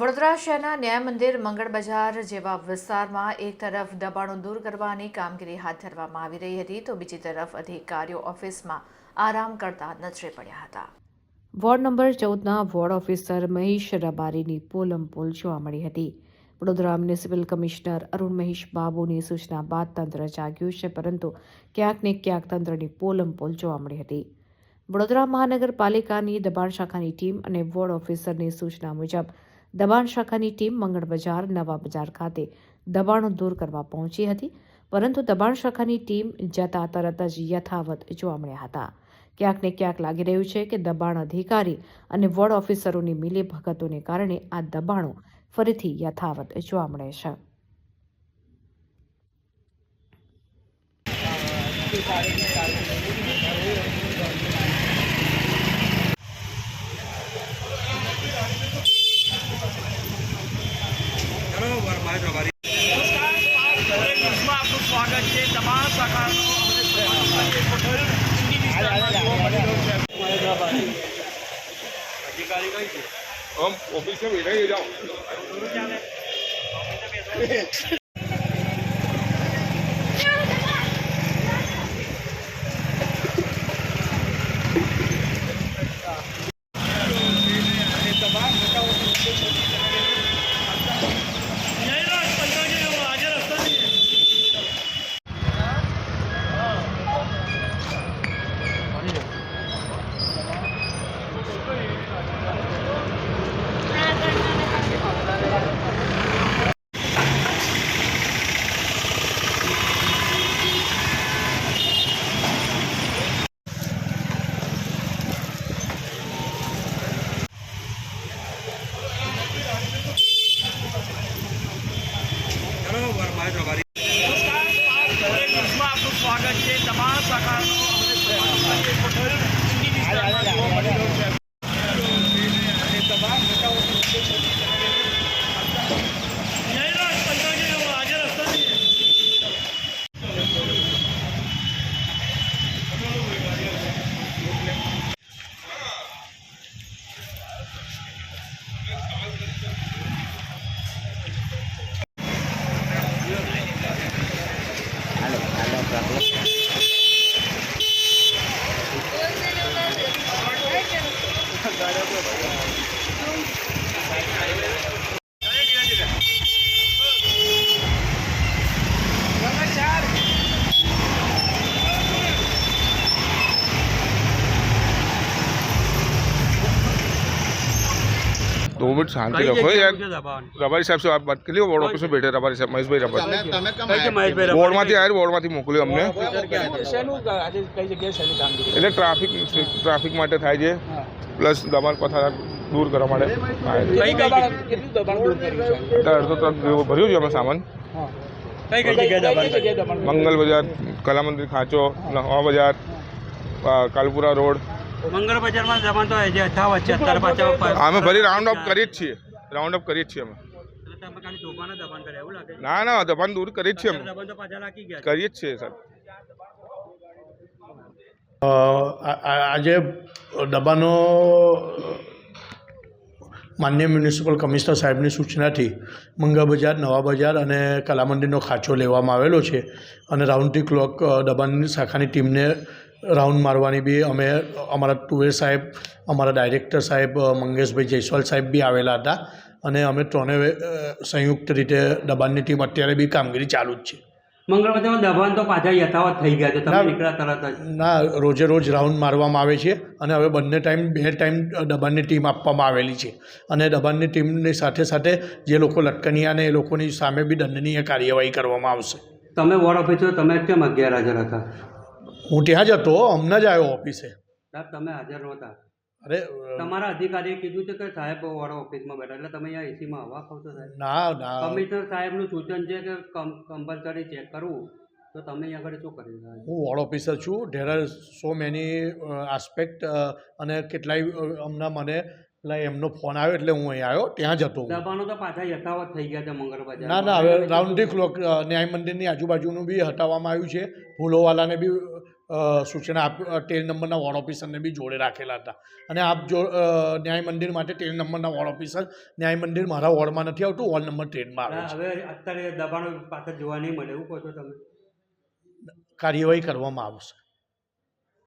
વડોદરા શહેરના ન્યાય મંદિર, મંગળ બજાર જેવા વિસ્તારમાં એક તરફ દબાણો દૂર કરવાની કામગીરી હાથ ધરવામાં આવી રહી હતી, તો બીજી તરફ અધિકારીઓ ઓફિસમાં આરામ કરતા નજરે પડ્યા હતા. વોર્ડ નંબર ચૌદના વોર્ડ ઓફિસર મહેશ રબારીની પોલમ પોલ જોવા મળી હતી. વડોદરા મ્યુનિસિપલ કમિશનર અરુણ મહેશ બાબુની સૂચના બાદ તંત્ર જાગ્યું છે, પરંતુ ક્યાંક ને ક્યાંક તંત્રની પોલમ પોલ જોવા મળી હતી. વડોદરા મહાનગરપાલિકાની દબાણ શાખાની ટીમ અને વોર્ડ ઓફિસરની સૂચના મુજબ દબાણ શાખાની ટીમ મંગળ બજાર, નવા બજાર ખાતે દબાણો દૂર કરવા પહોંચી હતી, પરંતુ દબાણ શાખાની ટીમ જતા તરત જ યથાવત જોવા મળ્યા હતા. ક્યાંક ને ક્યાંક લાગી રહ્યું છે કે દબાણ અધિકારી અને વોર્ડ ઓફિસરોની મિલીભગતોને કારણે આ દબાણો ફરીથી યથાવત જોવા મળે છે. દરેક ન્યૂઝમાં આપનું સ્વાગત છે તમામ અમે સન્માન કરીએ છીએ. હિન્દી વિસ્તારમાં સ્વાગત છે તમામ સન્માન કરીએ রাখলাম साहब से आप बात कर लियो बोर्ड ऑफिस में बैठे रबारी साहब महेश भाई रबारी કઈ છે મહેશભાઈ બોર્ડ માંથી આયા બોર્ડ માંથી મોકલ્યો અમને એટલે ટ્રાફિક ટ્રાફિક માટે થાય છે પ્લસ દબાણ પથારા દૂર કરવા માટે આયા છે. કઈ કઈ અત્યારે અડધો ટ્રક જેવો ભર્યું છે અમે સામાન કઈ કઈ જગ્યાએ દબાણ કર્યું? મંગલ બજાર કલા મંદિર ખાંચો નવા બજાર અ, કાલપુરા રોડ મંગળ બજારમાં જમાતો હોય જે યથાવત છે અત્યારે પાછા અમે ફરી રાઉન્ડ અપ કરી જ છીએ. રાઉન્ડ અપ કરી જ છીએ અમે. એટલે તમે ખાલી દુકાને દબાણ કરે એવું લાગે? ના ના દબાણ દૂર કરી જ છીએ અમે. દબાણ તો પાછા લાગી ગયા છે. કરીએ જ છીએ સર અ, આ- આ- આજે દબાણો માન્ય મ્યુનિસિપલ કમિશનર સાહેબની સૂચનાથી મંગા બજાર નવા બજાર અને કલામંદિરનો ખાંચો લેવામાં આવેલો છે અને રાઉન્ડ ધી ક્લોક દબાણની શાખાની ટીમને રાઉન્ડ મારવાની બી અમે અમારા ટુએ સાહેબ અમારા ડાયરેક્ટર સાહેબ મંગેશભાઈ જયસ્વાલ સાહેબ બી આવેલા હતા. અને અમે ત્રણેય સંયુક્ત રીતે દબાણની ટીમ અત્યારે બી કામગીરી ચાલુ જ છે. મંગળ દબાણ તો પાછા યથાવત થઈ ગયા છે. તમે ના. નીકળ્યા તરત જ. ના રોજે રોજ રાઉન્ડ મારવામાં આવે છે અને હવે બંને ટાઈમ બે ટાઈમ દબાણની ટીમ આપવામાં આવેલી છે. અને દબાણની ટીમની સાથે સાથે જે લોકો લટકનિયા ને એ લોકોની સામે બી દંડનીય કાર્યવાહી કરવામાં આવશે. તમે વોર્ડ ઓફિસર તમે કેમ અગિયાર હાજર હતા? હું ત્યાં જ હતો હમણાં જ આવ્યો ઓફિસે. સાહેબ તમે હાજર નહોતા. અરે તમારા અધિકારીએ કીધું છે કે સાહેબ વાળા ઓફિસમાં બેઠા એટલે તમે અહીંયા એસીમાં હવા ખાવ છો સાહેબ. ના ના. કમિશનર સાહેબનું સૂચન છે કે કમ્પલસરી ચેક કરવું. તો તમે અહીંયા આગળ શું કરી રહ્યા હું વોર્ડ ઓફિસર છું. There are so many aspect અને કેટલાય હમણાં મને પેલા એમનો ફોન આવ્યો એટલે હું અહીં આવ્યો. ત્યાં જ હતો હું. દબાણો તો પાછા યથાવત થઈ ગયા છે મંગળ બજાર ના ના હવે રાઉન્ડ ધી ક્લોક ન્યાય મંદિરની આજુબાજુનું બી હટાવવામાં આવ્યું છે. ફૂલોવાલાને બી સૂચના આપ તેર નંબરના વોર્ડ ઓફિસરને બી જોડે રાખેલા હતા. અને આપ જો ન્યાય મંદિર માટે તેર નંબરના વોર્ડ ઓફિસર ન્યાય મંદિર મારા વોર્ડમાં નથી આવતું વોર્ડ નંબર ટ્રેનમાં આવે છે. હવે અત્યારે દબાણ પાછળ જોવા નહીં મળે એવું કહો છો તમે? કાર્યવાહી કરવામાં આવશે.